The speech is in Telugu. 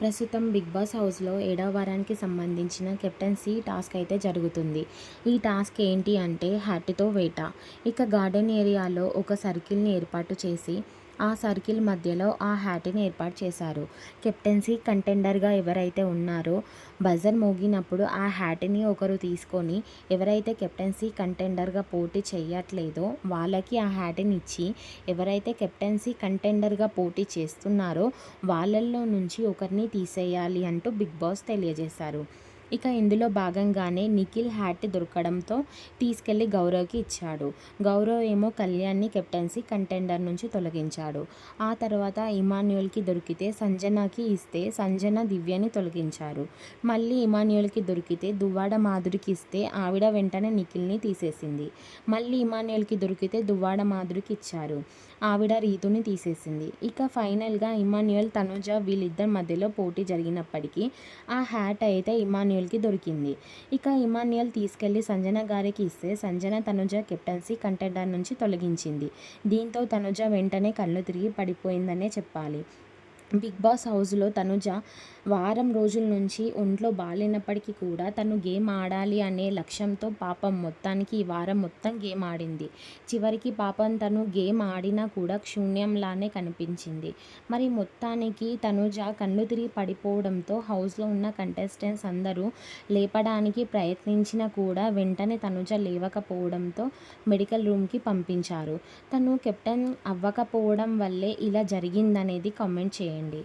ప్రస్తుతం బిగ్ బాస్ హౌస్లో ఏడవ వారానికి సంబంధించిన కెప్టెన్సీ టాస్క్ అయితే జరుగుతుంది. ఈ టాస్క్ ఏంటి అంటే హ్యాట్తో వేట. ఇక గార్డెన్ ఏరియాలో ఒక సర్కిల్ని ఏర్పాటు చేసి ఆ సర్కిల్ మధ్యలో ఆ హ్యాట్ని ఏర్పాటు చేశారు. కెప్టెన్సీ కంటెండర్గా ఎవరైతే ఉన్నారో బజర్ మోగినప్పుడు ఆ హ్యాట్ని ఒకరు తీసుకొని ఎవరైతే కెప్టెన్సీ కంటెండర్గా పోటీ చేయట్లేదో వాళ్ళకి ఆ హ్యాట్ని ఇచ్చి ఎవరైతే కెప్టెన్సీ కంటెండర్గా పోటీ చేస్తున్నారో వాళ్ళల్లో నుంచి ఒకరిని తీసేయాలి అంటూ బిగ్ బాస్ తెలియజేశారు. ఇక ఇందులో భాగంగానే నిఖిల్ హ్యాట్ దొరకడంతో తీసుకెళ్ళి గౌరవ్కి ఇచ్చాడు. గౌరవ్ ఏమో కళ్యాణ్ని కెప్టెన్సీ కంటెండర్ నుంచి తొలగించాడు. ఆ తర్వాత ఇమాన్యుయల్కి దొరికితే సంజనకి ఇస్తే సంజన దివ్యని తొలగించారు. మళ్ళీ ఇమాన్యుయల్కి దొరికితే దువ్వాడ మాధురికి ఇస్తే ఆవిడ వెంటనే నిఖిల్ని తీసేసింది. మళ్ళీ ఇమాన్యుయల్కి దొరికితే దువ్వాడ మాధురికి ఇచ్చారు. ఆవిడ రీతుని తీసేసింది. ఇక ఫైనల్గా ఇమాన్యుయల్ తనుజ వీళ్ళిద్దరి మధ్యలో పోటీ జరిగినప్పటికీ ఆ హ్యాట్ అయితే ఇమాన్యుయల్కి దొరికింది. ఇక ఇమాన్యుయల్ తీసుకెళ్ళి సంజన గారికి ఇస్తే సంజన తనుజ కెప్టెన్సీ కంటెండర్ నుంచి తొలగించింది. దీంతో తనుజ వెంటనే కళ్ళు తిరిగి పడిపోయిందనే చెప్పాలి. బిగ్ బాస్ హౌస్లో తనుజ వారం రోజుల నుంచి ఒంట్లో బాగాలేనప్పటికీ కూడా తను గేమ్ ఆడాలి అనే లక్ష్యంతో పాపం మొత్తానికి ఈ వారం మొత్తం గేమ్ ఆడింది. చివరికి పాపం తను గేమ్ ఆడినా కూడా శూన్యంలానే కనిపించింది. మరి మొత్తానికి తనుజ కళ్ళు తిరిగి పడిపోవడంతో హౌస్లో ఉన్న కంటెస్టెంట్స్ అందరూ లేపడానికి ప్రయత్నించినా కూడా వెంటనే తనుజ లేవకపోవడంతో మెడికల్ రూమ్కి పంపించారు. తను కెప్టెన్ అవ్వకపోవడం వల్లే ఇలా జరిగిందనేది కామెంట్ చేయండి. చేయండి